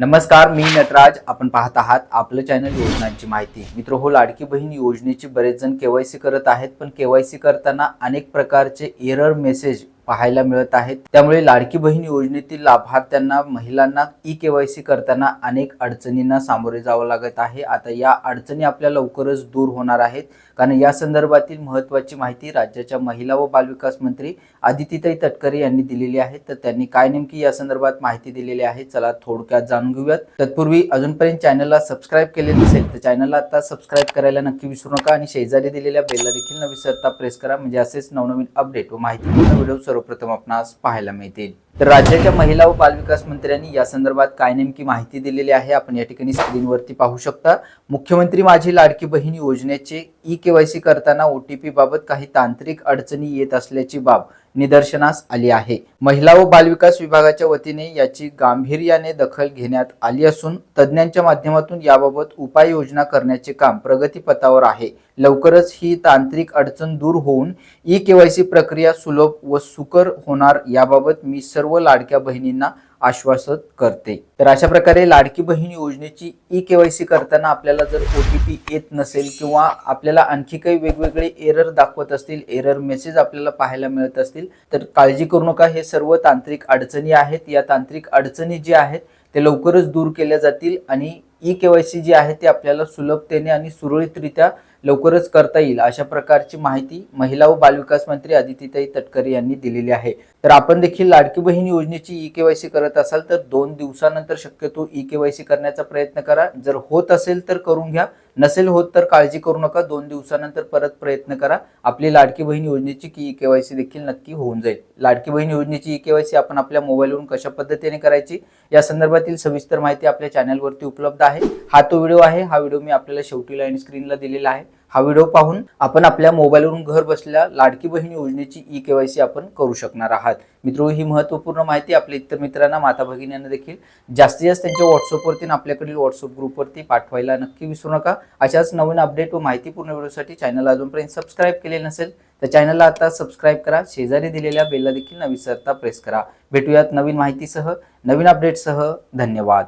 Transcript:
नमस्कार मी नटराज. आपण पाहत आहात आपलं चॅनल योजनांची माहिती. मित्र हो लाडकी बहीण योजनेची बरेच जण केवायसी करत आहेत पण केवायसी करताना अनेक प्रकारचे एरर मेसेज पाहायला मिळत आहेत. त्यामुळे लाडकी बहीण योजनेतील लाभार्थ्यांना महिलांना ई केवायसी करताना अनेक अडचणींना सामोरे जावं लागत आहे. आता या अडचणी आपल्या लवकरच दूर होणार आहेत. कारण या संदर्भातील महत्त्वाची माहिती राज्याच्या महिला व बालविकास मंत्री आदितीताई तटकरे यांनी दिलेली आहे. तर त्यांनी काय नेमकी या संदर्भात माहिती दिलेली आहे चला थोडक्यात जाणून घेऊयात. तत्पूर्वी अजूनपर्यंत चॅनलला सबस्क्राईब केले नसेल तर चॅनलला आता सबस्क्राईब करायला नक्की विसरू नका आणि शेजारी दिलेल्या बेलला देखील न विसरता प्रेस करा. म्हणजे असेच नवनवीन अपडेट व माहितीपूर्ण व्हिडिओ सर्वप्रथम आपणास पाहायला मिळतील. तर राज्याच्या महिला व बालविकास मंत्र्यांनी या संदर्भात काय नेमकी माहिती दिलेली आहे आपण या ठिकाणी स्क्रीनवरती पाहू शकता. मुख्यमंत्री माझी लाडकी बहीण योजनेचे ई केवायसी करताना ओटीपी बाबत काही तांत्रिक अडचणी येत असल्याची बाब निदर्शनास आली आहे. महिला व बालविकास विभागाच्या वतीने याची गांभीर्याने दखल घेण्यात आली असून तज्ज्ञांच्या माध्यमातून याबाबत उपाययोजना करण्याचे काम प्रगतीपथावर आहे. लवकरच ही तांत्रिक अडचण दूर होऊन ई केवायसी प्रक्रिया सुलभ व सुकर होणार याबाबत मी सर्व लाडक्या बहिणींना आश्वासत करते. तर अशा प्रकारे लाडकी बहीण योजनेची ई केवायसी करताना आपल्याला जर ओ टी पी येत नसेल किंवा आपल्याला आणखी काही वेगवेगळे एरर दाखवत असतील एरर मेसेज आपल्याला पाहायला मिळत असतील तर काळजी करू नका. हे सर्व तांत्रिक अडचणी आहेत. या तांत्रिक अडचणी ज्या आहेत ते लवकरच दूर केल्या जातील आणि ई केवायसी जी आहे ती आपल्याला सुलभतेने आणि सुरळीतरित्या लवकरच करता येईल. अशा प्रकारची माहिती महिला व बालविकास मंत्री आदितीताई तटकरे यांनी दिलेली आहे. तर आपण देखील लाडकी बहीण योजनेची ई केवायसी करत असाल तर दोन दिवसानंतर शक्यतो ई केवायसी करण्याचा प्रयत्न करा. जर होत असेल तर करून घ्या. नसेल होत तर काळजी करू नका. दोन दिवसानंतर परत प्रयत्न करा. आपली लाडकी बहीण योजनेची की ई केवायसी देखील नक्की होऊन जाईल. लाडकी बहीण योजनेची ई केवायसी आपण आपल्या मोबाईलवरून कशा पद्धतीने करायची या संदर्भातील सविस्तर माहिती आपल्या चॅनलवरती उपलब्ध आहे. हा तो व्हिडिओ आहे. हा व्हिडिओ मी आपल्याला शेवटी लाईन स्क्रीनला दिलेला आहे. हा व्हिडिओ पाहून आपण आपल्या मोबाईलवरून घर बसल्या लाडकी बहीण योजनेची ई केवायसी आपण करू शकणार आहात. मित्र ही महत्त्वपूर्ण माहिती आपल्या इतर मित्रांना माता भगिनींना देखील जास्तीत जास्त त्यांच्या व्हॉट्सअपवरती आपल्याकडील व्हॉट्सअप ग्रुपवरती पाठवायला नक्की विसरू नका. अशाच नवीन अपडेट व माहितीपूर्ण व्हिडिओसाठी चॅनलला अजूनपर्यंत सबस्क्राईब केले नसेल तर चॅनलला आता सबस्क्राईब करा. शेजारी दिलेल्या बेलला देखील न विसरता प्रेस करा. भेटूयात नवीन माहितीसह नवीन अपडेटसह धन्यवाद.